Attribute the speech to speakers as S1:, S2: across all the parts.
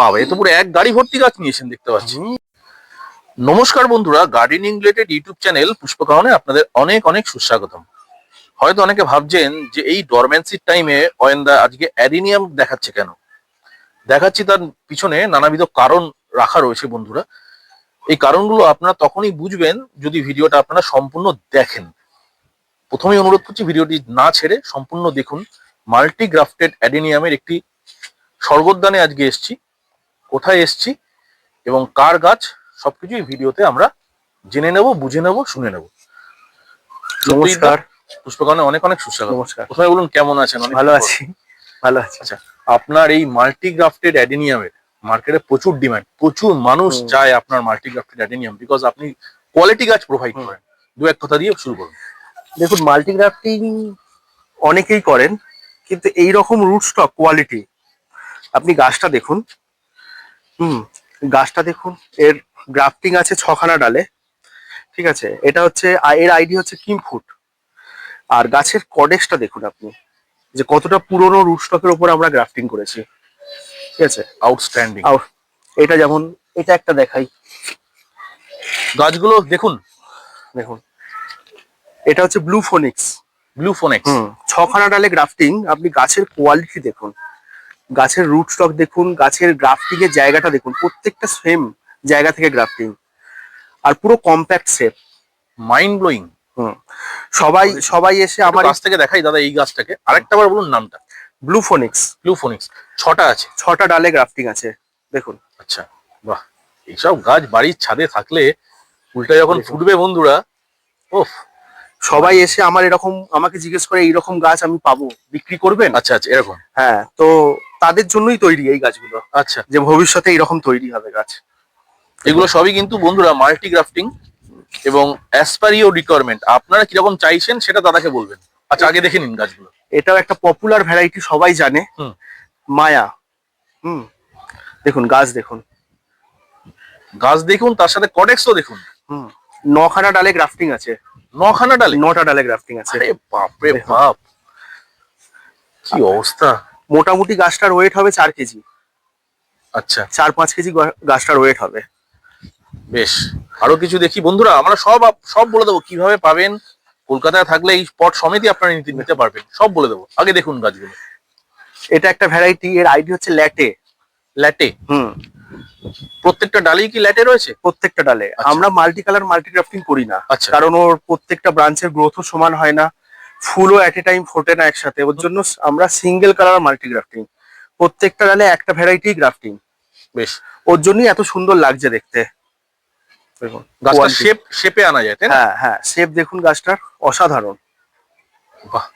S1: বাবা, এ তো পুরো এক গাড়ি ভর্তি গাছ নিয়েছেন দেখতে পাচ্ছি। নমস্কার বন্ধুরা গার্ডেনিং রিলেটেড ইউটিউব চ্যানেল পুষ্পকাহনে আপনাদের অনেক অনেক সুস্বাগতম। হয়তো অনেকে ভাবছেন যে এই ডরমেন্সির টাইমে অয়েন্দা আজকে অ্যাডিনিয়াম দেখাচ্ছে কেন? দেখাচ্ছি তার পিছনে নানাবিধ কারণ রাখা রয়েছে বন্ধুরা। এই কারণগুলো আপনারা তখনই বুঝবেন যদি ভিডিওটা আপনারা সম্পূর্ণ দেখেন। প্রথমেই অনুরোধ করছি ভিডিওটি না ছেড়ে সম্পূর্ণ দেখুন। মাল্টি গ্রাফটেড অ্যাডিনিয়ামের একটি স্বর্গোদ্যানে আজকে এসছি। কোথায় এসছি এবং কার গাছ সবকিছুই ভিডিওতে আমরা জেনে নেব বুঝে নেব শুনে নেব।
S2: নমস্কার।
S1: পুষ্পকানে অনেক অনেক সুস্বাগত।
S2: নমস্কার।
S1: প্রথমে বলুন কেমন আছেন?
S2: ভালো আছি ভালো আছি।
S1: আচ্ছা আপনার এই মাল্টি গ্রাফটেড অ্যাডিনিয়ামের মার্কেটে প্রচুর ডিমান্ড প্রচুর মানুষ চায় আপনার মাল্টি গ্রাফটেড অ্যাডিনিয়াম বিকজ আপনি কোয়ালিটি গাছ প্রোভাইড। করেন। দু এক কথা দিয়ে শুরু করুন।
S2: দেখুন মাল্টিগ্রাফটিং অনেকেই করেন কিন্তু এই রকম রুট স্টক কোয়ালিটি আপনি গাছটা দেখুন হুম গাছটা দেখুন এর গ্রাফটিং আছে ছখানা ডালে ঠিক আছে? এটা হচ্ছে এর আইডি হচ্ছে কিম ফুট আর গাছের কডেক্সটা দেখুন আপনি যে কতটা পুরনো রুট স্টকের উপর আমরা গ্রাফটিং করেছি ঠিক আছে?
S1: আউটস্ট্যান্ডিং
S2: এটা যেমন এটা একটা দেখাই।
S1: গাছগুলো দেখুন।
S2: দেখুন এটা হচ্ছে ব্লু ফোনিক্স
S1: ব্লু ফোনিক্স
S2: হুম ছখানা ডালে গ্রাফটিং আপনি গাছের কোয়ালিটি দেখুন। গাছের রুট স্টক দেখুন গাছের গ্রাফটিং এর জায়গাটা দেখুন প্রত্যেকটা সেম জায়গা থেকে গ্রাফটিং আর পুরো compact shape
S1: mind blowing
S2: hmm. সবাই সবাই এসে
S1: আমার গাছ থেকে দেখাই দাদা এই গাছটাকে। আরেকটা বার বলুন নামটা।
S2: ব্লু ফোনিক্স
S1: ব্লু ফোনিক্স ছটা আছে।
S2: ছটা ডালে গ্রাফটিং আছে দেখুন।
S1: আচ্ছা বাহ। এইসব গাছ বাড়ির ছাদে থাকলে ফুলটা যখন ফুটবে বন্ধুরা ওফ।
S2: সবাই এসে আমার এরকম আমাকে জিজ্ঞেস করে এইরকম গাছ আমি পাবো বিক্রি করবেন?
S1: আচ্ছা আচ্ছা এরকম।
S2: হ্যাঁ তো তাদের জন্যই তৈরি এই গাছগুলো।
S1: আচ্ছা।
S2: যে ভবিষ্যতে এরকম তৈরি হবে গাছ।
S1: এগুলো সবই কিন্তু বন্ধুরা মাল্টি গ্রাফটিং এবং অ্যাসপারিও রিকোয়ারমেন্ট আপনারা কীরকম চাইছেন সেটা দাদাকে বলবেন। আচ্ছা আগে দেখে নিন গাছগুলো।
S2: এটাও একটা পপুলার ভ্যারাইটি সবাই জানে। মায়া। হুম। দেখুন গাছ দেখুন।
S1: গাছ দেখুন তার সাথে কডেক্সও দেখুন।
S2: হুম। নখানা ডালে গ্রাফটিং আছে।
S1: নখানা ডালে?
S2: নটা ডালে গ্রাফটিং আছে।
S1: আরে বাপরে
S2: দেখুন।
S1: বাপ। কি অবস্থা?
S2: মোটামুটি গাছটার ওয়েট হবে চার কেজি।
S1: আচ্ছা।
S2: চার পাঁচ কেজি গাছটার ওয়েট হবে।
S1: বেশ। আরও কিছু দেখি? বন্ধুরা আমরা সব সব বলে দেবো কীভাবে পাবেন। কলকাতায় থাকলে এই স্পট সমিতি আপনারা নিতে নিতে পারবেন। সব বলে দেবো। আগে দেখুন গাছগুলো।
S2: এটা একটা ভ্যারাইটি এর আইডি হচ্ছে ল্যাটে।
S1: ল্যাটে?
S2: হুম।
S1: প্রত্যেকটা ডালেই কি ল্যাটে রয়েছে?
S2: প্রত্যেকটা ডালে।
S1: আচ্ছা।
S2: আমরা মাল্টি কালার মাল্টি গ্রাফটিং করি না।
S1: আচ্ছা।
S2: কারণ ওর প্রত্যেকটা ব্রাঞ্চের গ্রোথও সমান হয় না। ফুলও এট এ টাইম ফোটে না একসাথে। ওর জন্য আমরা সিঙ্গেল কালার মাল্টি গ্রাফটিং প্রত্যেকটা ডালে একটা ভ্যারাইটি গ্রাফটিং
S1: বেশ।
S2: ওর জন্যই এত সুন্দর লাগছে দেখতে। দেখুন
S1: গাছটা শেপ শেপে আনা যায়
S2: হ্যাঁ হ্যাঁ শেপ দেখুন গাছটার অসাধারণ।
S1: বাহ।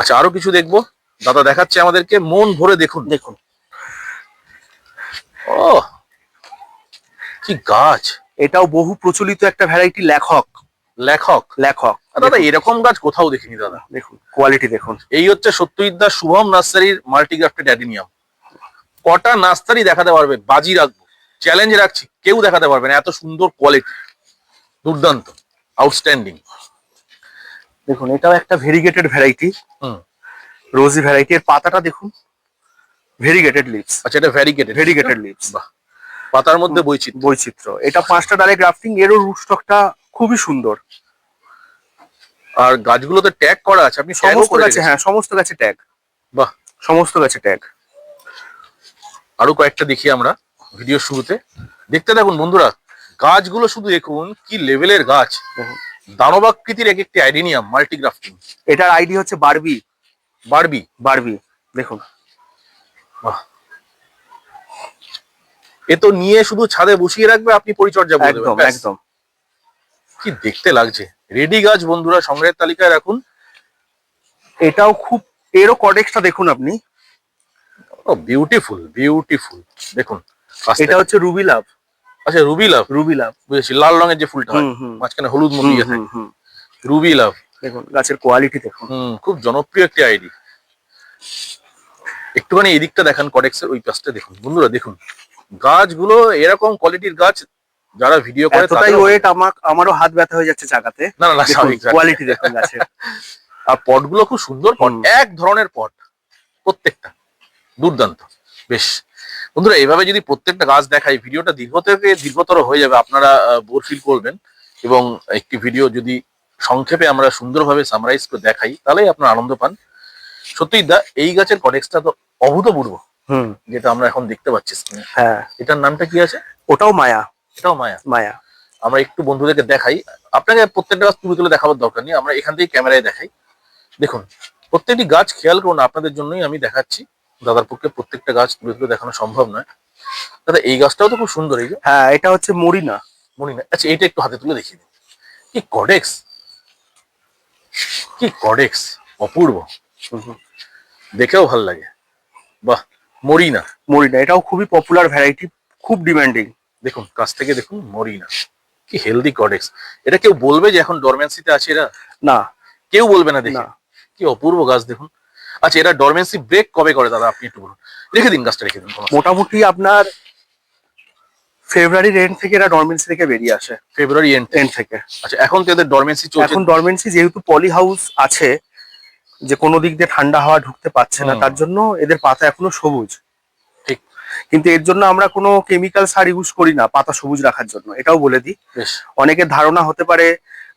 S1: আচ্ছা আরও কিছু দেখব? দাদা দেখাচ্ছে আমাদেরকে মন ভরে দেখুন।
S2: দেখুন।
S1: ও কি গাছ।
S2: এটাও বহু প্রচলিত একটা ভ্যারাইটি লেখক।
S1: লেখক।
S2: লেখক।
S1: দাদা এরকম গাছ কোথাও দেখিনি দাদা।
S2: দেখুন কোয়ালিটি দেখুন।
S1: এই হচ্ছে সত্যজিৎদার শুভম নার্সারির মাল্টিগ্রাফটেড অ্যাডিনিয়াম। কটা নার্সারি দেখাতে পারবে? বাজি রাখব। চ্যালেঞ্জ রাখছি। কেউ দেখাতে পারবে না। এত সুন্দর কোয়ালিটি দুর্দান্ত। আউটস্ট্যান্ডিং
S2: দেখুন এটাও একটা variegated variety
S1: hmm.
S2: Rosy variety এর পাতাটা দেখুন। ভেরিগেটেড লিভস
S1: আচ্ছা এটা ভ্যারিগেটেড
S2: ভেরিগেটেড লিভস
S1: বাহ। পাতার মধ্যে বৈচিত্র্য।
S2: বৈচিত্র্য। এটা পাঁচটা ডালে গ্রাফটিং এরও রুট স্টকটা খুবই সুন্দর।
S1: আর গাছগুলোতে ট্যাগ করা আছে আপনি
S2: সমস্ত গাছে হ্যাঁ সমস্ত গাছে ট্যাগ
S1: বাহ।
S2: সমস্ত গাছে ট্যাগ
S1: আরও কয়েকটা দেখি আমরা ভিডিও শুরুতে। দেখতে দেখুন বন্ধুরা গাছগুলো শুধু দেখুন কি লেভেলের গাছ। দানবাকৃতির এক একটি আইডেনিয়াম মাল্টিগ্রাফটিং
S2: এটার আইডি হচ্ছে বারবি
S1: বারবি
S2: বারবি দেখুন।
S1: বাহ। এ তো নিয়ে শুধু ছাদে বসিয়ে রাখবে আপনি পরিচর্যা
S2: একদম একদম।
S1: কি দেখতে লাগছে? রেডি গাছ বন্ধুরা সংগ্রহের তালিকায় রাখুন।
S2: এটাও খুব এরও কডেক্সটা দেখুন আপনি।
S1: ও বিউটিফুল বিউটিফুল দেখুন
S2: এটা হচ্ছে রুবি লাভ
S1: আচ্ছা রুবি লাভ
S2: রুবি লাভ
S1: বুঝেছি লাল রঙের যে ফুলটা হয়। মাঝখানে হলুদ মতো ইয়ে থাকে রুবি লাভ
S2: দেখুন গাছের কোয়ালিটি দেখুন।
S1: খুব জনপ্রিয় একটি আইডি একটুখানি এই দিকটা দেখান কডেক্সের ওই পাশটা দেখুন। বন্ধুরা দেখুন গাছগুলো এরকম কোয়ালিটির গাছ যারা ভিডিও করে
S2: এতটাই ওয়েট আমার আমারও হাত ব্যথা হয়ে যাচ্ছে চাকাতে।
S1: না না।
S2: কোয়ালিটি দেখুন গাছের।
S1: আর পটগুলো খুব সুন্দর পট এক ধরনের পট প্রত্যেকটা দুর্দান্ত বেশ। বন্ধুরা এভাবে যদি প্রত্যেকটা গাছ দেখাই ভিডিওটা দীর্ঘ থেকে দীর্ঘতর হয়ে যাবে আপনারা বোর ফিল করবেন। এবং একটি ভিডিও যদি সংক্ষেপে আমরা সুন্দরভাবে সামারাইজ করে দেখাই তাহলেই আপনারা আনন্দ পান। সত্যি দা এই গাছের কটেক্সটা তো অভূতপূর্ব
S2: হুম।
S1: যেটা আমরা এখন দেখতে পাচ্ছি স্ক্রিনে
S2: হ্যাঁ।
S1: এটার নামটা কি আছে?
S2: ওটাও মায়া।
S1: এটাও মায়া।
S2: মায়া।
S1: আমরা একটু বন্ধুদেরকে দেখাই। আপনাকে প্রত্যেকটা গাছ তুলে তুলে দেখাবার দরকার নেই আমরা এখান থেকে ক্যামেরায় দেখাই। দেখুন প্রত্যেকটি গাছ খেয়াল করুন আপনাদের জন্যই আমি দেখাচ্ছি। দাদার পক্ষে প্রত্যেকটা গাছ তুলে তুলে দেখানো সম্ভব নয়। দাদা এই গাছটাও তো খুব সুন্দর এই যে।
S2: হ্যাঁ এটা হচ্ছে মরিনা।
S1: মরিনা আচ্ছা এটা একটু হাতে তুলে দেখিয়ে দিন। কি কডেক্স? কি কডেক্স? অপূর্ব। দেখেও ভালো লাগে। বাহ মরিনা।
S2: মরিনা এটাও খুবই পপুলার ভ্যারাইটি খুব ডিমান্ডিং
S1: দেখুন কাছ থেকে দেখুন মরিনা। কি হেলদি কডেক্স এটা কেউ বলবে যে এখন ডরমেন্সিতে আছে এরা?
S2: না।
S1: কেউ বলবে না দেখে। কি অপূর্ব গাছ দেখুন। আচ্ছা এরা ডরমেন্সি ব্রেক কবে করে দাদা? আপনি একটু বলুন। রেখে দিন গাছটা রেখে দিন
S2: মোটামুটি আপনার ফেব্রুয়ারি এন্ড থেকে এরা ডরমেন্সি থেকে বেরিয়ে আসে।
S1: ফেব্রুয়ারি এন্ড
S2: এন্ড থেকে।
S1: আচ্ছা এখন তো এদের ডরমেন্সি চলছে।
S2: এখন ডরমেন্সি যেহেতু পলি হাউস আছে যে কোনো দিক দিয়ে ঠান্ডা হাওয়া ঢুকতে পারছে না তার জন্য এদের পাতা এখনও সবুজ। কিন্তু এর জন্য আমরা কোনো কেমিক্যাল সার ইউজ করি না পাতা সবুজ রাখার জন্য এটাও বলে দিই।
S1: বেশ।
S2: অনেকের ধারণা হতে পারে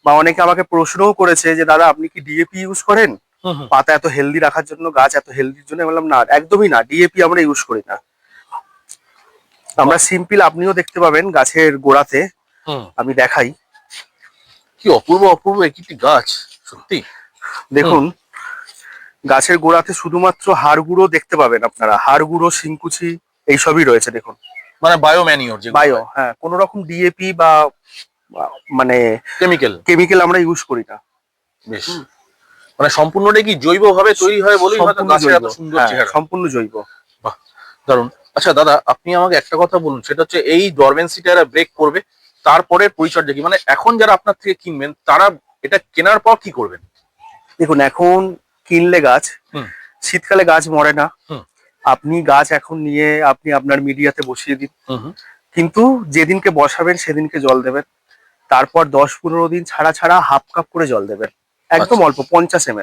S2: বা অনেকে আমাকে প্রশ্নও করেছে যে দাদা আপনি কি ডিএপি ইউজ করেন? পাতা এত হেলদি রাখার জন্য গাছ এত হেলদির জন্য বললাম না একদমই না ডিএপি আমরা ইউজ করি না। আমরা সিম্পল আপনিও দেখতে পাবেন গাছের গোড়াতে। আমি দেখাই।
S1: কি অপূর্ব অপূর্ব একটি গাছ সত্যি।
S2: দেখুন গাছের গোড়াতে শুধুমাত্র হাড় গুঁড়ো দেখতে পাবেন আপনারা। হাড় গুঁড়ো শিংকুচি এইসবই রয়েছে দেখুন।
S1: মানে বায়ো ম্যানিওর যে
S2: বায়ো হ্যাঁ। কোনো রকম ডিএপি বা মানে
S1: কেমিক্যাল
S2: কেমিক্যাল আমরা ইউজ করি না।
S1: বেশ। মানে সম্পূর্ণটাই কি জৈব ভাবে তৈরি হয় বলেই গাছের এত সুন্দর
S2: হ্যাঁ,
S1: চেহারা।
S2: সম্পূর্ণ জৈব।
S1: বাহ দারুণ আচ্ছা দাদা আপনি আমাকে একটা কথা বলুন সেটা হচ্ছে এই ডরমেন্সিটা এরা ব্রেক করবে তারপরে পরিচর্যা কি? মানে এখন যারা আপনার থেকে কিনবেন তারা এটা কেনার পর কি করবেন?
S2: দেখুন এখন কিনলে গাছ। শীতকালে গাছ মরে না। আপনি গাছ এখন নিয়ে আপনি আপনার মিডিয়াতে বসিয়ে দিন। কিন্তু যেদিনকে বসাবেন সেদিনকে জল দেবেন। তারপর দশ পনেরো দিন ছাড়া ছাড়া হাফ কাপ করে জল দেবেন। একদম
S1: আচ্ছা।
S2: অল্প পঞ্চাশ এম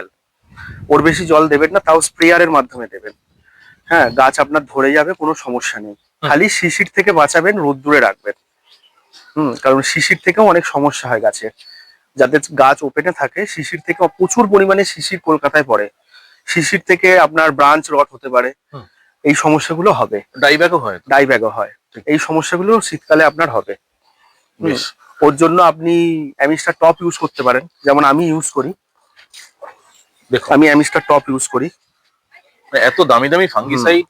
S2: ওর বেশি জল দেবেন না তাও স্প্রেয়ারের মাধ্যমে দেবেন। হ্যাঁ গাছ আপনার ধরে যাবে কোনো সমস্যা নেই। খালি শিশির থেকে বাঁচাবেন রোদ্দুরে রাখবেন। হুম কারণ শিশির থেকেও অনেক সমস্যা হয় গাছের যাদের গাছ ওপেনে থাকে শিশির থেকে প্রচুর পরিমাণে শিশির কলকাতায় পড়ে। শিশির থেকে আপনার ব্রাঞ্চ রট হতে পারে। এই সমস্যাগুলো হবে।
S1: ডাইব্যাকও হয়?
S2: ডাইব্যাগও হয়। এই সমস্যাগুলো শীতকালে আপনার হবে।
S1: বেশ।
S2: ওর জন্য আপনি অ্যামিস্টার টপ ইউজ করতে পারেন। যেমন আমি ইউজ করি।
S1: দেখুন।
S2: আমি অ্যামিস্টার টপ ইউজ করি।
S1: মানে এত দামি দামি ফাঙ্গিসাইড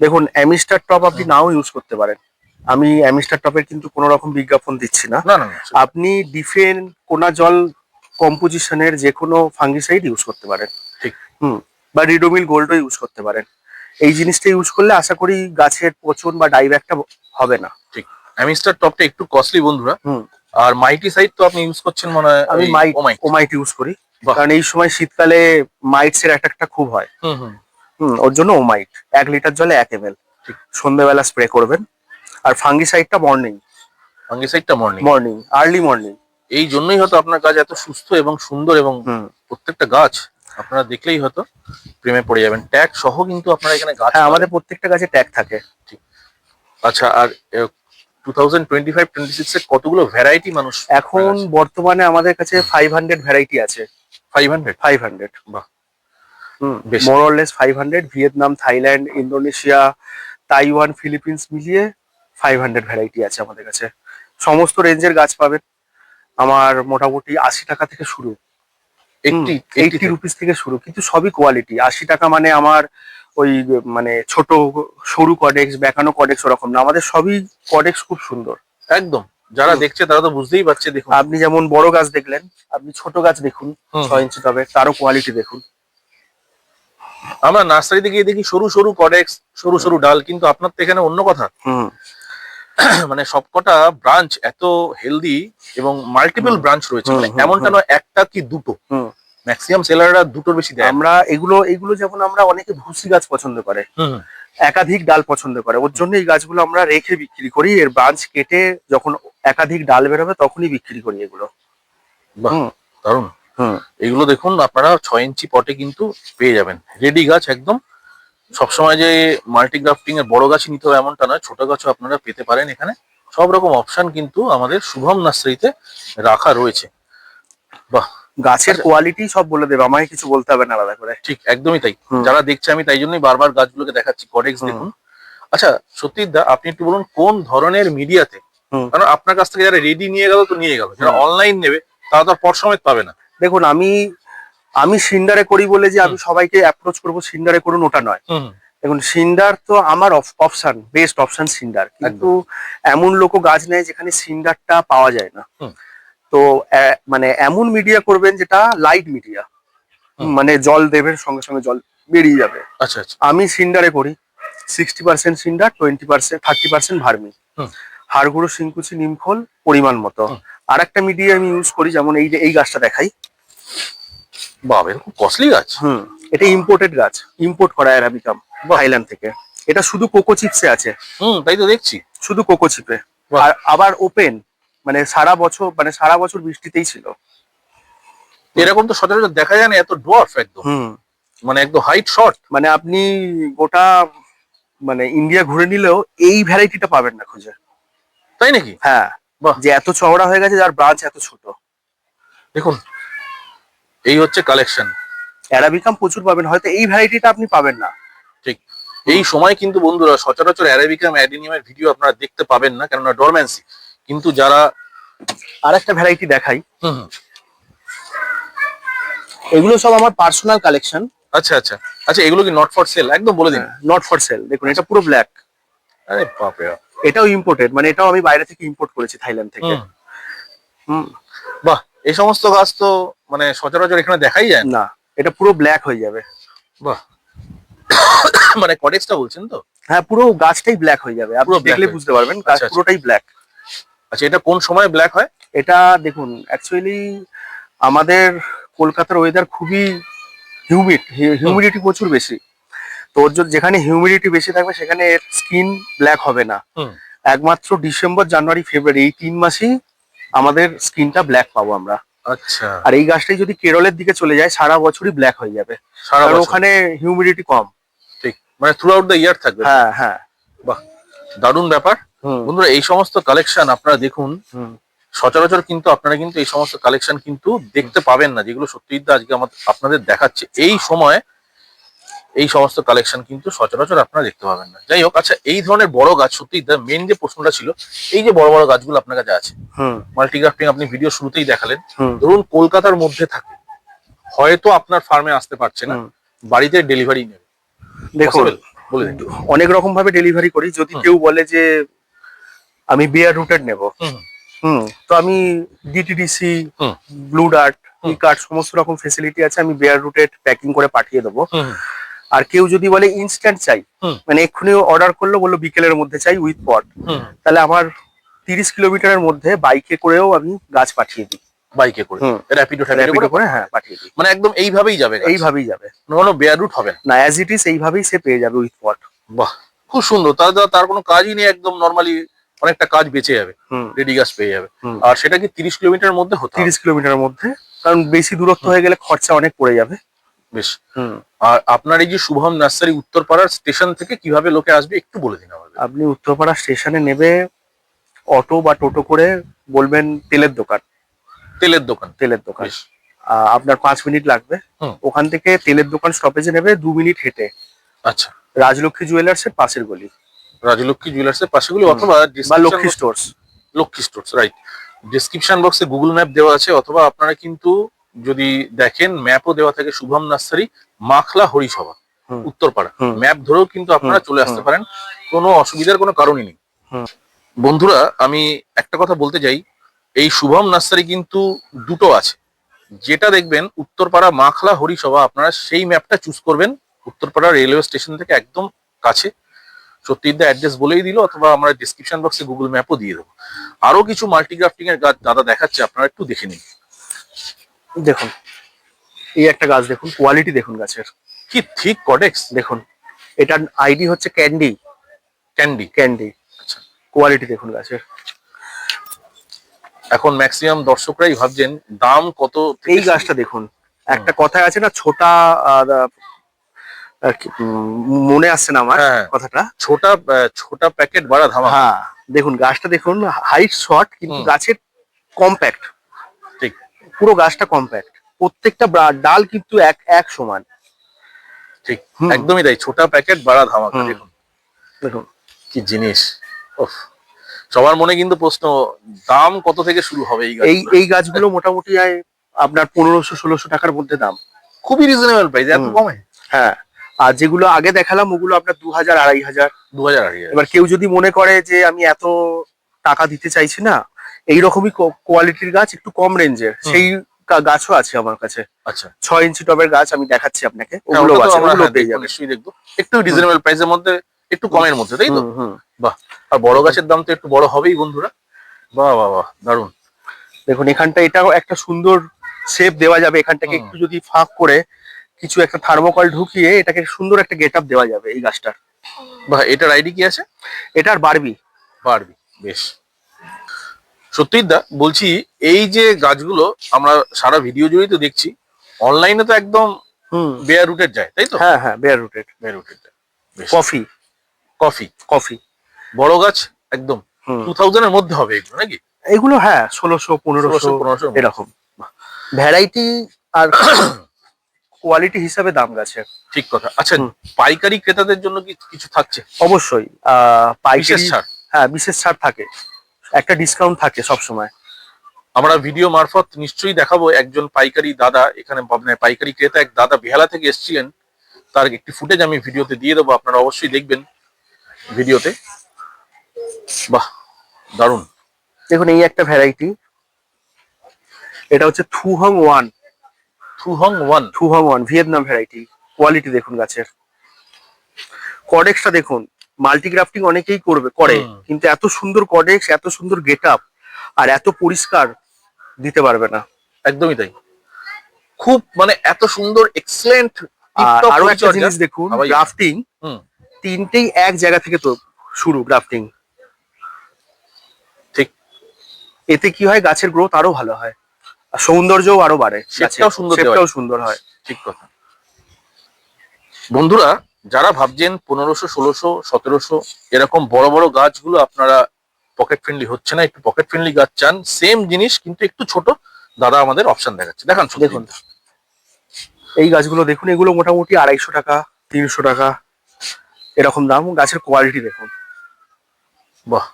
S2: দেখুন অ্যামিস্টার টপ আপনি নাও ইউজ করতে পারেন। আমি অ্যামিস্টার টপের কিন্তু কোনো রকম বিজ্ঞাপন দিচ্ছি না।
S1: না না না
S2: আপনি ডিফেন কোনা জল কম্পোজিশনের যে কোনো ফাঙ্গিসাইড ইউজ করতে পারেন। হুম বা রিডোমিল গোল্ডও ইউজ করতে পারেন। এই জিনিসটা ইউজ করলে আশা করি গাছের পচন বা ডাইব্যাকটা হবে না। ঠিক।
S1: অ্যামিস্টার টপটা একটু কস্টলি বন্ধুরা।
S2: হুম।
S1: আর মাইটি সাইড তো আপনি ইউজ করছেন মনে হয়
S2: আমি মাইট
S1: ওমাইট।
S2: ইউজ করি। কারণ এই সময় শীতকালে মাইটস এর অ্যাটাকটা খুব হয়।
S1: হুম
S2: ওর জন্য ওমাইট এক লিটার জলে এক এম এল
S1: ঠিক।
S2: সন্ধ্যেবেলা স্প্রে করবেন। আর ফাঙ্গিসাইডটা মর্নিং
S1: ফাঙ্গিসাইডটা মর্নিং
S2: মর্নিং আর্লি মর্নিং
S1: এই জন্যই হয়তো আপনার গাছ এত সুস্থ এবং সুন্দর এবং প্রত্যেকটা গাছ আপনারা দেখলেই হয়তো প্রেমে পড়ে যাবেন। ট্যাগ সহ কিন্তু আপনারা এখানে গাছ
S2: হ্যাঁ আমাদের প্রত্যেকটা গাছে ট্যাগ থাকে। ঠিক।
S1: আচ্ছা আর two thousand twenty five twenty six এর কতগুলো ভ্যারাইটি মানুষ
S2: এখন বর্তমানে আমাদের কাছে ফাইভ হান্ড্রেড ভ্যারাইটি আছে।
S1: ফাইভ হান্ড্রেড
S2: ফাইভ হান্ড্রেড
S1: বাহ।
S2: হুম more or less five hundred Vietnam Thailand Indonesia Taiwan Philippines মিলিয়ে ফাইভ হান্ড্রেড ভ্যারাইটি আছে আমাদের কাছে। সমস্ত রেঞ্জের গাছ পাবেন। আমার মোটামুটি আশি টাকা থেকে শুরু। এইটি রুপিস থেকে শুরু কিন্তু সবই কোয়ালিটি আশি টাকা মানে আমার ওই মানে ছোট সরু কডেক্স বেকানো কডেক্স ওরকম না। আমাদের সবই কডেক্স খুব সুন্দর।
S1: একদম। যারা দেখছে তারা তো বুঝতেই পারছে দেখুন।
S2: আপনি যেমন বড় গাছ দেখলেন আপনি ছোট গাছ দেখুন ছয় ইঞ্চি টবে তারও কোয়ালিটি দেখুন।
S1: আমরা নার্সারিতে গিয়ে দেখি সরু সরু কডেক্স সরু সরু ডাল কিন্তু আপনার তো এখানে অন্য কথা। মানে সবকটা ব্রাঞ্চ এত হেলদি এবং মাল্টিপল ব্রাঞ্চ রয়েছে। মানে এমনটা নয় একটা কি দুটো? ম্যাক্সিমাম সেলাররা দুটোর বেশি দেয়।
S2: আমরা এগুলো এগুলো যেমন আমরা অনেকে ভুসি গাছ পছন্দ করে একাধিক ডাল পছন্দ করে ওর জন্য এই গাছগুলো আমরা রেখে বিক্রি করি এর ব্রাঞ্চ কেটে যখন একাধিক ডাল বেরোবে তখনই বিক্রি করি এগুলো।
S1: দারুণ
S2: হুম।
S1: এগুলো দেখুন আপনারা ছয় ইঞ্চি পটে কিন্তু পেয়ে যাবেন। রেডি গাছ একদম সবসময় যে মাল্টি গ্রাফটিং এর বড় গাছই নিতে হবে এমনটা নয় ছোট গাছও আপনারা পেতে পারেন এখানে। সব রকম অপশন কিন্তু আমাদের শুভম নার্সারিতে রাখা রয়েছে। বাহ
S2: গাছের কোয়ালিটি সব বলে দেবে আমাকে কিছু বলতে হবে না আলাদা করে।
S1: ঠিক একদমই তাই। যারা দেখছে আমি তাই জন্যই বারবার গাছগুলোকে দেখাচ্ছি কডেক্স। দেখুন। আচ্ছা সত্যি দা আপনি একটু বলুন কোন ধরনের মিডিয়াতে। কারণ আপনার কাছ থেকে যারা রেডি নিয়ে গেল তো নিয়ে গেল। যারা অনলাইন নেবে তারা তো পর সমেত পাবে না।
S2: দেখুন আমি আমি সিন্ডারে করি বলে যে আমি সবাইকে অ্যাপ্রোচ করব সিন্ডারে করুন ওটা নয়। দেখুন সিন্ডার তো আমার অপশন বেস্ট অপশন সিন্ডার। কিন্তু এমন লোক গাছ নেয় যেখানে সিন্ডারটা পাওয়া যায় না। তো মানে এমন মিডিয়া করবেন যেটা লাইট মিডিয়া মানে জল দেবেন সঙ্গে সঙ্গে জল বেরিয়ে যাবে।
S1: আচ্ছা আচ্ছা।
S2: আমি সিন্ডারে করি। Sixty percent cinder twenty percent thirty percent vermi. হাড়গুঁড়ো শিংকুচি নিমখোল পরিমাণ মতো। আর একটা মিডিয়া আমি ইউজ করি যেমন এই যে এই গাছটা দেখাই।
S1: বাবা এরকম কস্টলি গাছ?
S2: হুম এটা ইম্পোর্টেড গাছ ইম্পোর্ট করা অ্যারাবিকাম থাইল্যান্ড থেকে। এটা শুধু কোকো চিপসে আছে।
S1: হুম তাই তো দেখছি।
S2: শুধু কোকো চিপে। আর আবার ওপেন মানে সারা বছর মানে সারা বছর বৃষ্টিতেই ছিল।
S1: এরকম তো সচরাচর দেখা যায় না এত ডোয়ার্ফ একদম।
S2: হুম।
S1: মানে একদম হাইট শর্ট
S2: মানে আপনি গোটা মানে ইন্ডিয়া ঘুরে নিলেও এই ভ্যারাইটিটা পাবেন না খুঁজে।
S1: তাই নাকি?
S2: হ্যাঁ। যে এত চওড়া হয়ে গেছে যার ব্রাঞ্চ এত ছোট।
S1: দেখুন এই হচ্ছে কালেকশন
S2: অ্যারাবিকাম প্রচুর পাবেন হয়তো এই ভ্যারাইটিটা আপনি পাবেন না।
S1: ঠিক। এই সময় কিন্তু বন্ধুরা সচরাচর অ্যারাবিকাম অ্যাডিনিয়ামের ভিডিও আপনারা দেখতে পাবেন না কেননা ডরম্যান্সি কিন্তু যারা
S2: আরেকটা ভ্যারাইটি দেখাই। এগুলো সব আমার পার্সোনাল কালেকশন
S1: আচ্ছা আচ্ছা। আচ্ছা এগুলো কি নট ফর সেল একদম বলে দিন।
S2: নট ফর সেল দেখুন এটা পুরো ব্ল্যাক
S1: আরে বাপ।
S2: এটাও ইম্পোর্টেড মানে এটাও আমি বাইরে থেকে ইম্পোর্ট করেছি থাইল্যান্ড থেকে।
S1: হুম। বাহ এই সমস্ত গাছ তো মানে সচরাচর এখানে দেখাই যায় না?
S2: এটা পুরো ব্ল্যাক হয়ে যাবে।
S1: বাহ। মানে কডেক্সটা বলছেন তো?
S2: হ্যাঁ পুরো গাছটাই ব্ল্যাক হয়ে যাবে। আপনি
S1: পুরো
S2: দেখলে বুঝতে পারবেন গাছ
S1: আচ্ছা, আচ্ছা।
S2: পুরোটাই ব্ল্যাক
S1: আচ্ছা এটা কোন সময় ব্ল্যাক হয়?
S2: এটা দেখুন অ্যাকচুয়ালি আমাদের কলকাতার ওয়েদার খুবই হিউমিড হিউমিডিটি প্রচুর বেশি। তো ওর যেখানে হিউমিডিটি বেশি থাকবে সেখানে এর স্কিন ব্ল্যাক হবে না। একমাত্র ডিসেম্বর জানুয়ারি ফেব্রুয়ারি এই তিন মাসেই আমাদের স্কিনটা ব্ল্যাক পাবো আমরা।
S1: আচ্ছা।
S2: আর এই গাছটাই যদি কেরলের দিকে চলে যায় সারা বছরই ব্ল্যাক হয়ে যাবে।
S1: সারা বছর।
S2: ওখানে হিউমিডিটি কম।
S1: ঠিক। মানে থ্রু আউট দ্য ইয়ার থাকবে।
S2: হ্যাঁ হ্যাঁ।
S1: বাহ দারুণ ব্যাপার।
S2: হুম।
S1: বন্ধুরা এই সমস্ত কালেকশন আপনারা দেখুন। সচরাচর কিন্তু আপনারা কিন্তু এই সমস্ত কালেকশন কিন্তু দেখতে পাবেন না যেগুলো সত্যি আজকে আমাদের আপনাদের দেখাচ্ছে। এই সময় এই সমস্ত কালেকশন কিন্তু সচরাচর আপনারা দেখতে পাবেন না। যাই হোক আচ্ছা এই ধরনের বড় গাছ সত্যি মেন যে প্রশ্নটা ছিল এই যে বড় বড় গাছগুলো আপনার কাছে আছে
S2: হুম।
S1: মাল্টিগ্রাফটিং আপনি ভিডিও শুরুতেই দেখালেন ধরুন কলকাতার মধ্যে থাকে হয়তো আপনার ফার্মে আসতে পারছে না বাড়িতে ডেলিভারি নেবে
S2: দেখুন? অনেক রকম ভাবে ডেলিভারি করি যদি কেউ বলে যে আমি বিয়ার রুটেড নেব
S1: হুম,
S2: তো আমি DTDC blue dart. E card সমস্ত রকম ফেসিলিটি আছে আমি বেয়ার রুটেড প্যাকিং করে পাঠিয়ে দেবো। আর কেউ যদি বলে ইনস্ট্যান্ট চাই। মানে এক্ষুনি অর্ডার করল বলল বিকেলের মধ্যে চাই উইথ পট তাহলে আমার তিরিশ কিলোমিটারের মধ্যে বাইকে করেও আমি গাছ পাঠিয়ে দিই।
S1: বাইকে করে। র্যাপিডো
S2: র্যাপিডো
S1: করে?
S2: করে হ্যাঁ পাঠিয়ে দিই।
S1: মানে একদম এইভাবেই যাবে
S2: এইভাবেই যাবে।
S1: কোনো বেয়ার রুট হবে না?
S2: অ্যাজ ইট ইস এইভাবেই সে পেয়ে যাবে উইথ পট
S1: বাহ খুব সুন্দর। তার তার কোনো কাজই নেই একদম নর্মালি অনেকটা কাজ বেঁচে যাবে। রেডি গাছ পেয়ে যাবে। আর সেটা কি তিরিশ কিলোমিটার মধ্যে
S2: তিরিশ কিলোমিটারের মধ্যে কারণ বেশি দূরত্ব হয়ে গেলে খরচা অনেক পড়ে যাবে।
S1: বেশ। আর আপনার এই যে শুভম নার্সারি উত্তরপাড়ার স্টেশন থেকে কীভাবে লোকে আসবে একটু বলে দিন আমাদের।
S2: আপনি উত্তরপাড়া স্টেশনে নেবে অটো বা টোটো করে বলবেন তেলের দোকান।
S1: তেলের দোকান।
S2: তেলের দোকান। আপনার পাঁচ মিনিট লাগবে। ওখান থেকে তেলের দোকান স্টপেজে নেবে দু মিনিট হেঁটে।
S1: আচ্ছা।
S2: রাজলক্ষ্মী জুয়েলার্সের পাশের গলি।
S1: রাজলক্ষ্মী জুয়েলার্স এর পাশেগুলি
S2: হুম।
S1: অথবা
S2: বা Lakshmi stores
S1: Lakshmi stores right description বক্সে গুগল ম্যাপ দেওয়া আছে অথবা আপনারা কিন্তু যদি দেখেন ম্যাপও দেওয়া থাকে শুভম নার্সারি মাখলা হরিসভা উত্তরপাড়া। ম্যাপ ধরেও কিন্তু আপনারা চলে আসতে পারেন। কোনো অসুবিধার কোনো কারণই নেই। বন্ধুরা আমি একটা কথা বলতে চাই। এই শুভম নার্সারি কিন্তু দুটো আছে। যেটা দেখবেন উত্তরপাড়া মাখলা হরিসভা আপনারা সেই ম্যাপটা চুজ করবেন। উত্তরপাড়া রেলওয়ে স্টেশন থেকে একদম কাছে। সত্যিদা অ্যাড্রেস বলেই দিল অথবা আমরা ডিসক্রিপশন বক্সে গুগল ম্যাপও দিয়ে দেবো। আরও কিছু মাল্টিগ্রাফটিং এর গাছ দাদা দেখাচ্ছে আপনারা একটু দেখে নিন।
S2: দেখুন এই একটা গাছ দেখুন কোয়ালিটি দেখুন গাছের।
S1: কি ঠিক কডেক্স
S2: দেখুন এটার আইডি হচ্ছে ক্যান্ডি
S1: ক্যান্ডি
S2: ক্যান্ডি
S1: আচ্ছা।
S2: কোয়ালিটি দেখুন গাছের।
S1: এখন ম্যাক্সিমাম দর্শকরাই ভাবছেন দাম কত
S2: এই গাছটা দেখুন একটা কথায় আছে না ছোটা মনে আসছে না আমার
S1: হ্যাঁ।
S2: কথাটা।
S1: ছোটা ছোটা প্যাকেট বাড়া ধামা
S2: হ্যাঁ দেখুন গাছটা দেখুন হাইট শর্ট কিন্তু গাছের কম্প্যাক্ট পুরো গাছটা কম্প্যাক্ট প্রত্যেকটা ডাল কিন্তু এক এক সমান।
S1: ঠিক একদমই তাই ছোটা প্যাকেট বাড়া ধামাকা দেখুন।
S2: দেখুন।
S1: কি জিনিস উফ। সবার মনে কিন্তু প্রশ্ন দাম কত থেকে শুরু হবে এই
S2: এই এই গাছগুলো মোটামুটি আয় আপনার পনেরোশো ষোলোশো টাকার মধ্যে দাম।
S1: খুবই রিজনেবল প্রাইস এত কমে?
S2: হ্যাঁ আর যেগুলো আগে দেখালাম ওগুলো আপনার দু হাজার আড়াই হাজার।
S1: দু হাজার আড়াই হাজার।
S2: এবার কেউ যদি মনে করে যে আমি এত টাকা দিতে চাইছি না এইরকমই কোয়ালিটির গাছ একটু কম রেঞ্জের সেই গাছও আছে আমার কাছে।
S1: আচ্ছা।
S2: ছয় ইঞ্চি টবের গাছ আমি দেখাচ্ছি আপনাকে।
S1: হ্যাঁ,
S2: ওগুলো আছে ওগুলো
S1: হ্যাঁ,
S2: পেয়ে
S1: দেখব,
S2: যাবেন।
S1: নিশ্চয়ই দেখব। একটু রিজনেবল প্রাইসের মধ্যে একটু কমের মধ্যে তাই তো?
S2: হুম।
S1: আর বড় গাছের দাম তো একটু বড় হবেই বন্ধুরা। বাহ বাহ বাহ দারুণ
S2: দেখুন এখানটা এটাও একটা সুন্দর শেপ দেওয়া যাবে। এখানটাকে। একটু যদি ফাঁক করে কিছু একটা থার্মোকল ঢুকিয়ে এটাকে সুন্দর একটা গেট আপ দেওয়া যাবে এই গাছটার।
S1: বাহ এটার আইডি কি আছে?
S2: এটার বারবি
S1: বারবি বেশ। সত্যিই দা বলছি এই যে গাছগুলো আমরা সারা ভিডিও জুড়েই তো দেখছি অনলাইনে তো একদম বেয়ার রুটেড যায় তাই তো?
S2: হ্যাঁ হ্যাঁ bare rooted
S1: bare rooted
S2: coffee
S1: coffee
S2: coffee
S1: বড় গাছ একদম। টু থাউজেন্ডের মধ্যে হবে এগুলো নাকি?
S2: এগুলো হ্যাঁ ষোলোশো পনেরোশো
S1: পনেরোশো
S2: এরকম। ভ্যারাইটি আর কোয়ালিটি হিসাবে দাম গেছে।
S1: ঠিক কথা। আচ্ছা পাইকারি ক্রেতাদের জন্য কি কিছু থাকছে?
S2: অবশ্যই পাইকারি হ্যাঁ বিশেষ ছাড় থাকে। একটা ডিসকাউন্ট থাকে সব সময়
S1: আমরা ভিডিও মারফত নিশ্চয়ই দেখাবো একজন পাইকারি দাদা এখানে মানে পাইকারি ক্রেতা এক দাদা বেহালা থেকে এসেছিলেন। তার একটি ফুটেজ আমি ভিডিওতে দিয়ে দেবো আপনারা অবশ্যই দেখবেন ভিডিওতে বাহ দারুণ।
S2: দেখুন এই একটা ভ্যারাইটি এটা হচ্ছে থুহং one
S1: থুহং one
S2: থুহং one Vietnam variety quality দেখুন গাছের। কডেক্সটা দেখুন। মাল্টিগ্রাফটিং অনেকেই করবে করে কিন্তু এত সুন্দর কডেক্স এত সুন্দর গেট আপ আর এত পরিষ্কার দিতে পারবে না।
S1: একদমই তাই। খুব মানে এত সুন্দর এক্সেলেন্ট
S2: আর একটা জিনিস দেখুন গ্রাফটিং তিনটেই এক জায়গা থেকে তো শুরু গ্রাফটিং
S1: ঠিক।
S2: এতে কি হয় গাছের গ্রোথ আরও ভালো হয় আর সৌন্দর্যও আরও বাড়ে
S1: সুন্দর দেওয়া
S2: সুন্দর হয়।
S1: ঠিক কথা। বন্ধুরা যারা ভাবছেন পনেরোশো ষোলোশো সতেরোশো এরকম বড় বড় গাছগুলো আপনারা পকেট ফ্রেন্ডলি হচ্ছে না একটু পকেট ফ্রেন্ডলি গাছ চান সেম জিনিস কিন্তু একটু ছোট দাদা আমাদের অপশন দেখাচ্ছে। দেখান।
S2: দেখুন এই গাছগুলো দেখুন এগুলো মোটামুটি আড়াইশো টাকা তিনশো টাকা এরকম দাম। গাছের কোয়ালিটি দেখুন।
S1: বাহ।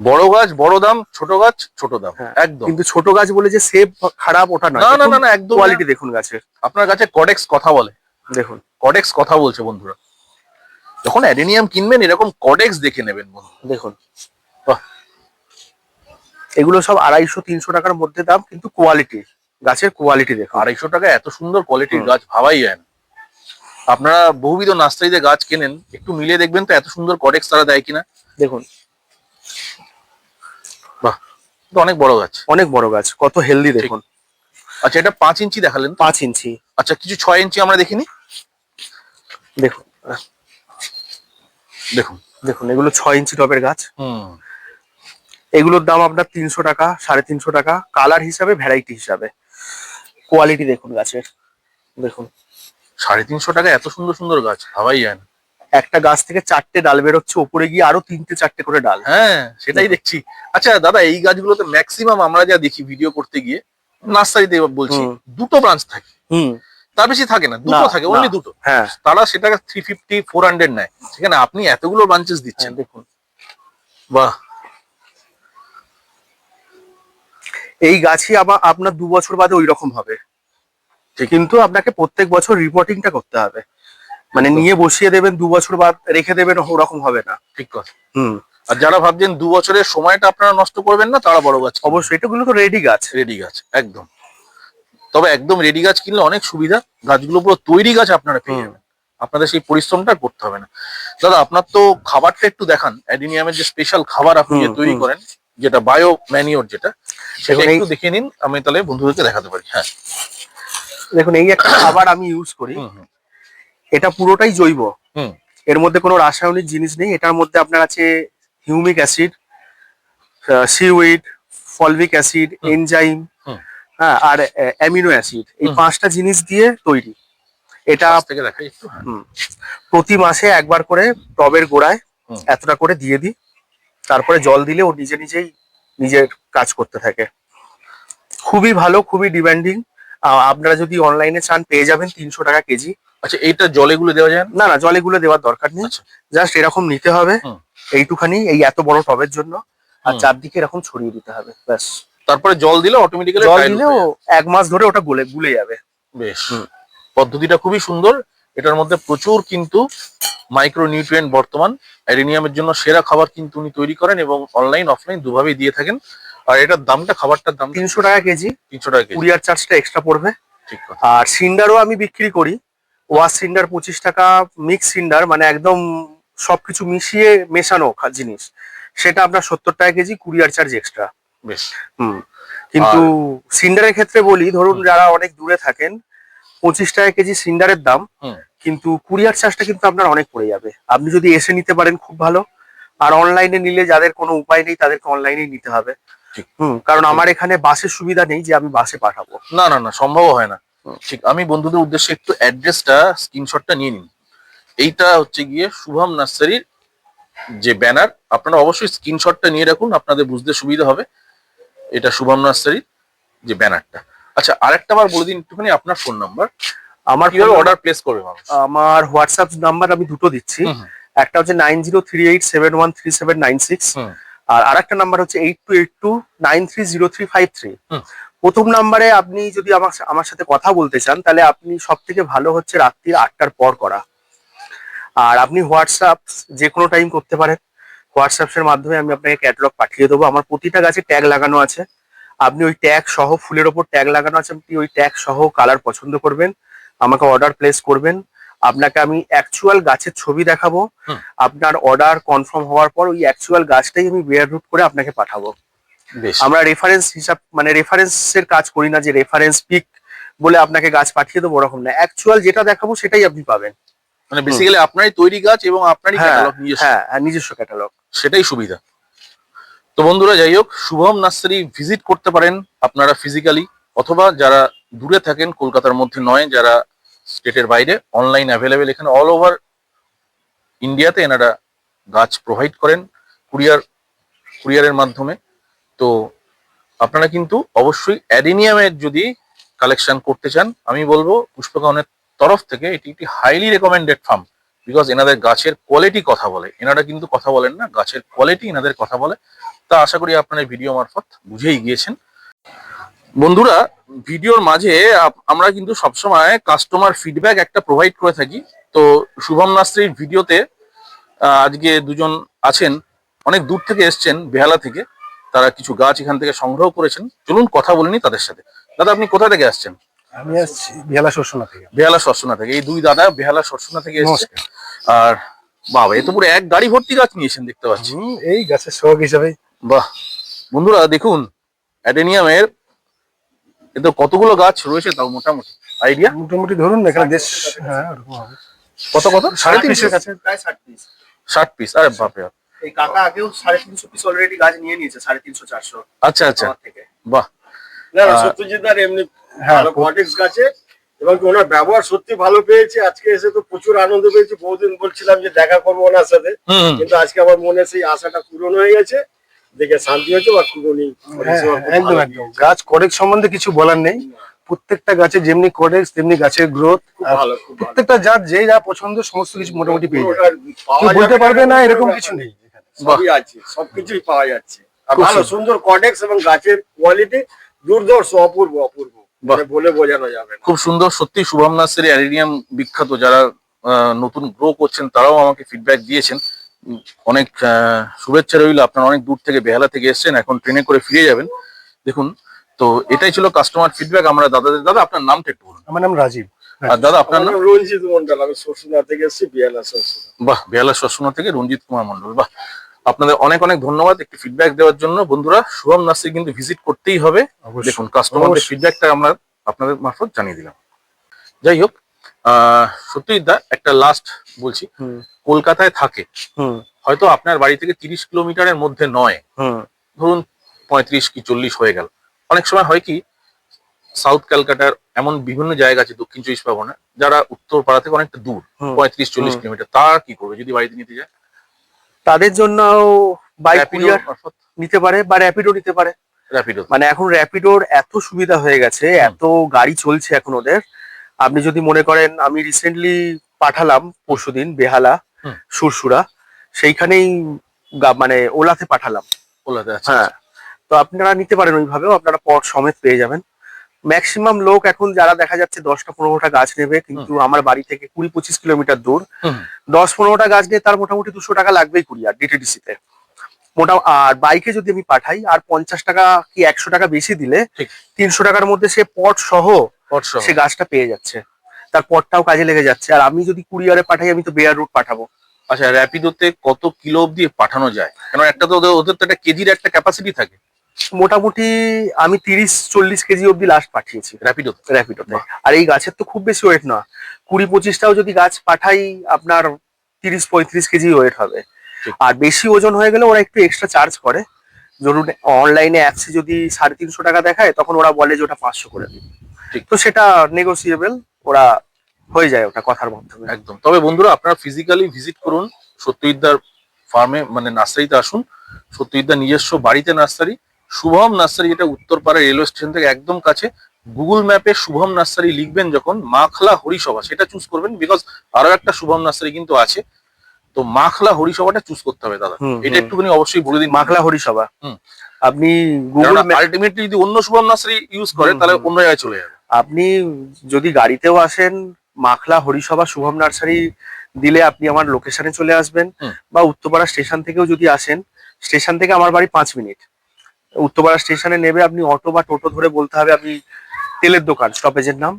S1: বড় গাছ বড় দাম ছোট গাছ ছোট দাম।
S2: হ্যাঁ,
S1: একদম।
S2: কিন্তু ছোট গাছ বলে যে সেপ খারাপ ওটা
S1: না না না না একদম
S2: কোয়ালিটি দেখুন গাছের।
S1: আপনার গাছে কডেক্স কথা বলে।
S2: দেখুন
S1: কডেক্স কথা বলছে বন্ধুরা। যখন অ্যাডেনিয়াম কিনবেন এরকম কডেক্স দেখে নেবেন বন্ধু।
S2: দেখুন
S1: বাহ।
S2: এগুলো সব আড়াইশো তিনশো টাকার মধ্যে দাম কিন্তু কোয়ালিটি গাছের কোয়ালিটি দেখুন।
S1: আড়াইশো টাকা এত সুন্দর কোয়ালিটির গাছ ভাবাই যায় না। আপনারা বহুবিধ নার্সারিতে গাছ কেনেন একটু মিলে দেখবেন তো এত সুন্দর কডেক্স তারা দেয় কিনা।
S2: দেখুন।
S1: বাহ অনেক বড় গাছ।
S2: অনেক বড় গাছ কত হেলদি দেখুন।
S1: আচ্ছা এটা পাঁচ ইঞ্চি দেখালেন
S2: পাঁচ ইঞ্চি।
S1: আচ্ছা কিছু ছয় ইঞ্চি আমরা দেখিনি?
S2: দেখুন।
S1: দেখুন।
S2: দেখুন এগুলো ছয় ইঞ্চি টবের গাছ।
S1: হুম।
S2: এগুলোর দাম আপনার তিনশো টাকা সাড়ে তিনশো টাকা। কালার হিসাবে ভ্যারাইটি হিসাবে। কোয়ালিটি দেখুন গাছের। দেখুন।
S1: সাড়ে তিনশো টাকা এত সুন্দর সুন্দর গাছ ভাবাই যায়
S2: একটা গাছ থেকে চারটে ডাল বেরোচ্ছে ওপরে গিয়ে আরও তিনটে চারটে করে ডাল।
S1: হ্যাঁ সেটাই দেখছি। আচ্ছা দাদা এই গাছগুলোতে ম্যাক্সিমাম আমরা যা দেখি ভিডিও করতে গিয়ে নার্সারিতে বলছি দুটো ব্রাঞ্চ থাকে।
S2: হুম।
S1: তার বেশি থাকে না দুটো থাকে। অনলি দুটো।
S2: হ্যাঁ।
S1: তারা সেটাকে থ্রি ফিফটি ফোর হান্ড্রেড নেয়। সেখানে আপনি এতগুলো ব্রাঞ্চেস দিচ্ছেন।
S2: হ্যাঁ, দেখুন।
S1: বাহ।
S2: এই গাছই আবার আপনার দু বছর বাদে ওই রকম হবে। কিন্তু আপনাকে প্রত্যেক বছর রিপোর্টিংটা করতে হবে। মানে নিয়ে বসিয়ে দেবেন দু বছর বাদ রেখে দেবেন ওরকম হবে না।
S1: ঠিক কথা।
S2: হুম।
S1: আর যারা ভাবছেন দু বছরের সময়টা আপনারা নষ্ট করবেন না তারা বড় গাছ
S2: অবশ্যই এটাগুলো তো রেডি গাছ।
S1: রেডি গাছ একদম। তবে একদম রেডি গাছ কিনলে অনেক সুবিধা গাছগুলো পুরো তৈরি গাছ আপনারা পেয়ে যাবেন। আপনাদের সেই পরিশ্রমটা করতে হবে না। দাদা আপনার তো খাবারটা একটু দেখান। অ্যাডিনিয়ামের যে স্পেশাল খাবার আপনি যে তৈরি করেন যেটা বায়ো ম্যানিওর যেটা সেটা একটু দেখে নিন। আমি তাহলে বন্ধুদেরকে দেখাতে পারি। হ্যাঁ।
S2: দেখুন এই একটা খাবার আমি ইউজ করি। এটা পুরোটাই জৈব।
S1: হুম।
S2: এর মধ্যে কোনো রাসায়নিক জিনিস নেই। এটার মধ্যে আপনার আছে humic acid seaweed fulvic acid enzyme হ্যাঁ আর অ্যামিনো অ্যাসিড এই পাঁচটা জিনিস দিয়ে তৈরি। এটা প্রতি মাসে একবার করে টবের গোড়ায় এতটা করে দিয়ে দিই। তারপরে জল দিলে ও নিজে নিজেই নিজের কাজ করতে থাকে। খুবই ভালো খুবই ডিমান্ডিং আপনারা যদি অনলাইনে চান পেয়ে যাবেন তিনশো টাকা কেজি।
S1: আচ্ছা এইটা জলে গুলো দেওয়া যায় না?
S2: না না জলে গুলো দেওয়ার দরকার নেই।
S1: আচ্ছা।
S2: জাস্ট এরকম নিতে হবে। এইটুখানি এই এত বড় টবের জন্য। আর চারদিকে এরকম ছড়িয়ে দিতে হবে ব্যাস।
S1: তারপরে জল দিলে অটোমেটিক্যালি
S2: জল দিলেও এক মাস ধরে ওটা গলে গুলে যাবে।
S1: বেশ। পদ্ধতিটা খুবই সুন্দর। এটার মধ্যে প্রচুর কিন্তু মাইক্রো নিউট্রিয়েন্ট বর্তমান। অ্যাডেনিয়ামের জন্য সেরা খাবার কিন্তু উনি তৈরি করেন এবং অনলাইন অফলাইন দুভাবেই দিয়ে থাকেন। আর এটার দামটা খাবারটার দাম
S2: তিনশো টাকা কেজি।
S1: তিনশো টাকা কেজি।
S2: কুরিয়ার চার্জটা এক্সট্রা পড়বে।
S1: ঠিক কথা।
S2: আর সিন্ডারও আমি বিক্রি করি। ওয়াশ সিন্ডার পঁচিশ টাকা মিক্স সিন্ডার মানে একদম সবকিছু মিশিয়ে মেশানো জিনিস। সেটা আপনার সত্তর টাকা কেজি কুরিয়ার চার্জ এক্সট্রা
S1: বেশ।
S2: হুম। কিন্তু সিন্ডারের ক্ষেত্রে বলি ধরুন যারা অনেক দূরে থাকেন পঁচিশ টাকা কেজি সিন্ডারের দাম। কিন্তু কুরিয়ার চার্জটা কিন্তু আপনার অনেক পড়ে যাবে। আপনি যদি এসে নিতে পারেন খুব ভালো। আর অনলাইনে নিলে যাদের কোনো উপায় নেই তাদেরকে অনলাইনেই নিতে হবে। হুম কারণ আমার এখানে বাসের সুবিধা নেই যে আমি বাসে পাঠাবো।
S1: না না না সম্ভব হয় না। ঠিক আমি বন্ধুদের উদ্দেশ্যে একটু অ্যাড্রেসটা স্ক্রিনশটটা নিয়ে নিন। এইটা হচ্ছে গিয়ে শুভম নার্সারির যে ব্যানার। আপনারা অবশ্যই স্ক্রিনশটটা নিয়ে রাখুন আপনাদের বুঝতে সুবিধা হবে এটা শুভম নার্সারির যে ব্যানারটা। আচ্ছা আরেকটা বার বলে দিন একটুখানি আপনার ফোন নাম্বার
S2: আমার
S1: কীভাবে অর্ডার প্লেস করবে মানুষ?
S2: আমার হোয়াটসঅ্যাপ নাম্বার আমি দুটো দিচ্ছি। একটা হচ্ছে nine zero three eight seven one three seven nine six. আর আরেকটা নাম্বার হচ্ছে eight two eight two nine three zero three five three. প্রথম নাম্বারে আপনি যদি আমার আমার সাথে কথা বলতে চান তাহলে আপনি সব থেকে ভালো হচ্ছে রাত্রির আটটার পর করা। আর আপনি হোয়াটসঅ্যাপ যে কোনো টাইম করতে পারেন। হোয়াটসঅ্যাপের মাধ্যমে আমি আপনাকে ক্যাটালগ পাঠিয়ে দেবো। আমার প্রতিটা গাছে ট্যাগ লাগানো আছে। আপনি ওই ট্যাগ সহ ফুলের ওপর ট্যাগ লাগানো আছে। আপনি ওই ট্যাগ সহ কালার পছন্দ করবেন আমাকে অর্ডার প্লেস করবেন। আপনাকে আমি অ্যাকচুয়াল গাছের ছবি দেখাবো। আপনার অর্ডার কনফার্ম হওয়ার পর ওই অ্যাকচুয়াল গাছটাই আমি বেয়ার রুট করে আপনাকে পাঠাবো। আমরা রেফারেন্স হিসাব মানে রেফারেন্সের কাজ করি না যে রেফারেন্স পিক বলে আপনাকে গাছ পাঠিয়ে দেবো ওরকম না। অ্যাকচুয়াল যেটা দেখাবো সেটাই আপনি পাবেন।
S1: মানে বেসিক্যালি আপনারই তৈরি গাছ এবং আপনারই ক্যাটালগ নিজস্ব।
S2: হ্যাঁ হ্যাঁ, নিজস্ব ক্যাটালগ
S1: সেটাই সুবিধা। তো বন্ধুরা যাই হোক শুভম নার্সারি ভিজিট করতে পারেন আপনারা ফিজিক্যালি অথবা যারা দূরে থাকেন কলকাতার মধ্যে নয় যারা স্টেটের বাইরে অনলাইন অ্যাভেলেবেল এখানে অল ওভার ইন্ডিয়াতে এনারা গাছ প্রোভাইড করেন কুরিয়ার কুরিয়ারের মাধ্যমে। তো আপনারা কিন্তু অবশ্যই অ্যাডিনিয়ামের যদি কালেকশন করতে চান আমি বলব পুষ্পকাউনের তরফ থেকে এটি একটি হাইলি রেকমেন্ডেড ফার্ম বিকজ এনাদের গাছের কোয়ালিটি কথা বলে। এনারা কিন্তু কথা বলেন না, গাছের কোয়ালিটি এনাদের কথা বলে। তা আশা করি আপনারা ভিডিও মারফত বুঝেই গিয়েছেন। বন্ধুরা, ভিডিওর মাঝে আমরা কিন্তু সবসময় কাস্টমার ফিডব্যাক একটা প্রোভাইড করে থাকি। তো শুভম নাস্ত্রীর ভিডিওতে আজকে দুজন আছেন, অনেক দূর থেকে এসছেন বেহালা থেকে। তারা কিছু গাছ এখান থেকে সংগ্রহ করেছেন। চলুন কথা বলিনি তাদের সাথে। দাদা, আপনি কোথা থেকে আসছেন?
S3: আমি আসছি বেহালা শোষণা থেকে।
S1: বেহালা সরসোনা থেকে। এই দুই দাদা বেহালা সরসোনা থেকে এসছে।
S3: নমস্কার।
S1: আর বাবা এ তো পুরো এক গাড়ি ভর্তি গাছ নিয়েছেন দেখতে পাচ্ছি।
S3: এই গাছের শখ হিসাবে
S1: বাহ। বন্ধুরা দেখুন অ্যাডেনিয়ামের এ তো কতগুলো গাছ রয়েছে তাও মোটামুটি। আইডিয়া?
S3: মোটামুটি ধরুন এখানে দেশ হ্যাঁ
S1: কত কত? সাড়ে তিনশো।
S3: কাছে।
S2: প্রায় ষাট পিস।
S1: ষাট পিস? আরে বাপরে বাপ।
S2: এই কাকা আগেও সাড়ে তিনশো পিস অলরেডি গাছ নিয়ে নিয়েছে সাড়ে তিনশো চারশো।
S1: আচ্ছা আচ্ছা।
S2: থেকে।
S1: বাহ।
S4: না সত্যজিৎ দার এমনি ভালো কটেক্স গাছে এবং ওনার ব্যবহার সত্যি ভালো পেয়েছে। আজকে এসে তো প্রচুর আনন্দ পেয়েছি। বহুদিন বলছিলাম যে দেখা করব ওনার সাথে। কিন্তু আজকে আমার মনে সেই আশাটা পূরণ হয়ে গেছে। দেখে শান্তি হয়েছে বা
S3: হ্যাঁ,
S4: পরিষেবা খুব
S3: একদম একদম। গাছ কডেক্স সম্বন্ধে কিছু বলার নেই। প্রত্যেকটা গাছে যেমনি কডেক্স তেমনি গাছের গ্রোথ প্রত্যেকটা জাত যে যা পছন্দ সমস্ত কিছু মোটামুটি পেয়ে যাবে। বলতে পারবে না এরকম কিছু নেই
S4: সবই আছে সবকিছুই পাওয়া যাচ্ছে। ভালো
S1: সুন্দর।
S4: কটেক্স এবং গাছের কোয়ালিটি দুর্ধর্ষ অপূর্ব অপূর্ব। মানে বলে বোঝানো যাবে
S1: খুব সুন্দর সত্যি শুভম নার্সারি অ্যারেনিয়াম বিখ্যাত। যারা আহ, নতুন গ্রো করছেন তারাও আমাকে ফিডব্যাক দিয়েছেন। অনেক আহ, শুভেচ্ছা রইল। আপনারা অনেক দূর থেকে বেহালা থেকে এসেছেন এখন ট্রেনে করে ফিরে যাবেন। দেখুন তো এটাই ছিল কাস্টমার ফিডব্যাক আমরা দাদাদের দাদা আপনার নামটা একটু বলুন।
S3: আমার নাম রাজীব।
S1: আর দাদা আপনার নাম?
S4: রঞ্জিত মন্ডল আমি থেকে এসেছি বিয়ালা শ্বশুরা
S1: বাহ বেহালা শোনা থেকে রঞ্জিত কুমার মন্ডল বাহ। আপনাদের অনেক অনেক ধন্যবাদ একটি ফিডব্যাক দেওয়ার জন্য। বন্ধুরা শুভম নার্সারি কিন্তু ভিজিট করতেই হবে। দেখুন কাস্টমারদের ফিডব্যাকটা আমরা আপনাদের মারফত জানিয়ে দিলাম। যাই হোক সত্যিই দা একটা লাস্ট বলছি। কলকাতায় থাকে। হয়তো আপনার বাড়ি থেকে তিরিশ কিলোমিটারের মধ্যে নয়। ধরুন পঁয়ত্রিশ কি চল্লিশ হয়ে গেল। অনেক সময় হয় কি সাউথ ক্যালকাটার এমন বিভিন্ন জায়গা আছে দক্ষিণ চব্বিশ পরগনা যারা উত্তর পাড়া থেকে অনেকটা দূর পঁয়ত্রিশ চল্লিশ কিলোমিটার। তারা কি করবে? যদি বাড়িতে নিতে যায়?
S2: তাদের জন্য বাইক কুরিয়ার নিতে পারে বা র্যাপিডো নিতে পারে।
S1: র্যাপিডো
S2: মানে এখন র্যাপিডোর এত সুবিধা হয়ে গেছে এত গাড়ি চলছে এখন ওদের। আপনি যদি মনে করেন আমি রিসেন্টলি পাঠালাম পরশুদিন বেহালা। সুরসুরা সেইখানেই মানে ওলাতে পাঠালাম।
S1: ওলাতে
S2: হ্যাঁ। তো আপনারা নিতে পারেন ওইভাবেও আপনারা পট সমেত পেয়ে যাবেন। ম্যাক্সিমাম লোক এখন যারা দেখা যাচ্ছে দশটা পনেরোটা গাছ নেবে কিন্তু আমার বাড়ি থেকে কুড়ি পঁচিশ কিলোমিটার দূর। দশ পনেরোটা গাছ নিয়ে তার মোটামুটি দুশো টাকা লাগবেই কুরিয়ার ডিটিডিসি তে। মোটা আর বাইকে যদি আমি পাঠাই আর পঞ্চাশ টাকা কি একশো টাকা বেশি দিলে তিনশো টাকার মধ্যে সে পট সহ। সে গাছটা পেয়ে যাচ্ছে। তার পটটাও কাজে লেগে যাচ্ছে। আর আমি যদি কুরিয়ারে পাঠাই আমি তো বেয়ার রুট পাঠাবো।
S1: আচ্ছা র্যাপিডোতে কত কিলো অব্দি পাঠানো যায়? কেন একটা তো ওদের ওদের তো একটা কেজির একটা ক্যাপাসিটি থাকে।
S2: মোটামুটি আমি তিরিশ চল্লিশ কেজি অব্দি লাস্ট পাঠিয়েছি
S1: র্যাপিডো
S2: র্যাপিডোতে আর এই গাছের তো খুব বেশি ওয়েট না। কুড়ি পঁচিশটাও যদি গাছ পাঠাই আপনার তিরিশ পঁয়ত্রিশ কেজি ওয়েট হবে। আর বেশি ওজন হয়ে গেলে ওরা একটু এক্সট্রা চার্জ করে। ধরুন অনলাইনে অ্যাপসে যদি সাড়ে তিনশো টাকা দেখায় তখন ওরা বলে যে ওটা পাঁচশো করে
S1: ঠিক।
S2: তো সেটা নেগোসিয়েবল ওরা হয়ে যায় ওটা কথার মাধ্যমে।
S1: একদম। তবে বন্ধুরা আপনারা ফিজিক্যালি ভিজিট করুন সত্যিদার ফার্মে মানে নার্সারিতে আসুন। সত্যিদার নিজস্ব বাড়িতে নার্সারি শুভম নার্সারি এটা উত্তরপাড়া রেলওয়ে স্টেশন থেকে একদম কাছে গুগল ম্যাপে শুভম নার্সারি লিখবেন যখন মাখলা হরিসভা সেটা চুজ করবেন বিকজ আরও একটা শুভম নার্সারি কিন্তু আছে। তো মাখলা হরিসভাটা চুজ করতে হবে দাদা। এটা। একটুখানি অবশ্যই বলে দিন।
S2: মাখলা হরিসভা। আপনি গুগল
S1: আলটিমেটলি যদি অন্য শুভম নার্সারি ইউজ করে
S2: হুম,
S1: তাহলে অন্য জায়গায় চলে যাবে।
S2: আপনি যদি গাড়িতেও আসেন মাখলা হরিসভা শুভম নার্সারি দিলে আপনি আমার লোকেশনে চলে আসবেন বা উত্তরপাড়া স্টেশন থেকেও যদি আসেন স্টেশন থেকে আমার বাড়ি পাঁচ মিনিট। উত্তরপাড়া স্টেশনে নেবে আপনি অটো বা টোটো ধরে বলতে হবে আপনি তেলের দোকান স্টপেজের নাম।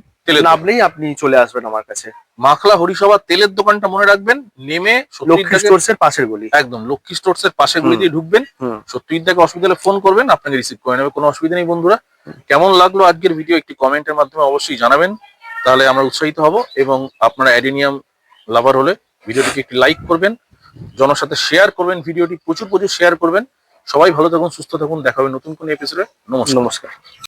S2: নামলেই আপনি চলে আসবেন আমার কাছে।
S1: মাখলা হরিসভা তেলের দোকানটা মনে রাখবেন নেমে
S2: লক্ষ্মী স্টোর্স এর পাশের গলি।
S1: একদম লক্ষ্মী স্টোর্স এর পাশে গুলি দিয়ে ঢুকবেন। সত্যিদাকে অসুবিধা হলে ফোন করবেন আপনাকে রিসিভ করে নেবে কোনো অসুবিধা নেই বন্ধুরা। কেমন লাগল আজকের ভিডিও একটি কমেন্টের মাধ্যমে অবশ্যই জানাবেন। তাহলে আমরা উৎসাহিত হব এবং আপনারা অ্যাডেনিয়াম লাভার হলে ভিডিওটিকে একটি লাইক করবেন জনসাথে শেয়ার করবেন ভিডিওটি প্রচুর প্রচুর শেয়ার করবেন। সবাই ভালো থাকুন সুস্থ থাকুন দেখা হবে নতুন কোনো এপিসোডে নমস্কার।
S2: নমস্কার।